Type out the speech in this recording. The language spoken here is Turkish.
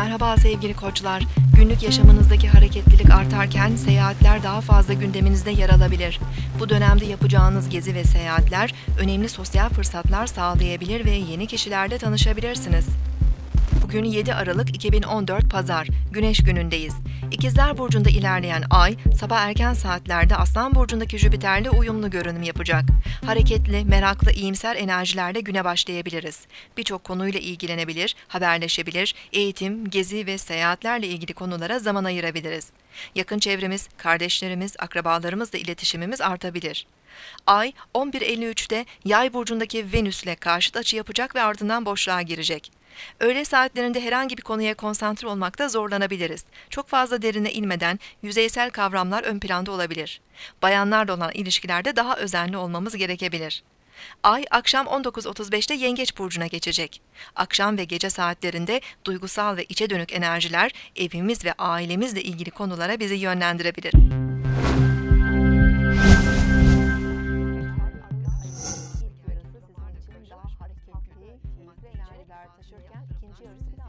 Merhaba sevgili koçlar. Günlük yaşamınızdaki hareketlilik artarken seyahatler daha fazla gündeminizde yer alabilir. Bu dönemde yapacağınız gezi ve seyahatler önemli sosyal fırsatlar sağlayabilir ve yeni kişilerle tanışabilirsiniz. Bugün 7 Aralık 2014 Pazar, Güneş günündeyiz. İkizler Burcu'nda ilerleyen ay, sabah erken saatlerde Aslan Burcu'ndaki Jüpiter'le uyumlu görünüm yapacak. Hareketli, meraklı, iyimser enerjilerle güne başlayabiliriz. Birçok konuyla ilgilenebilir, haberleşebilir, eğitim, gezi ve seyahatlerle ilgili konulara zaman ayırabiliriz. Yakın çevremiz, kardeşlerimiz, akrabalarımızla iletişimimiz artabilir. Ay 11.53'te Yay burcundaki Venüs'le karşıt açı yapacak ve ardından boşluğa girecek. Öğle saatlerinde herhangi bir konuya konsantre olmakta zorlanabiliriz. Çok fazla derine inmeden yüzeysel kavramlar ön planda olabilir. Bayanlarla olan ilişkilerde daha özenli olmamız gerekebilir. Ay akşam 19.35'te Yengeç burcuna geçecek. Akşam ve gece saatlerinde duygusal ve içe dönük enerjiler evimiz ve ailemizle ilgili konulara bizi yönlendirebilir. Rengarenk taşırken ikinci yarısı bir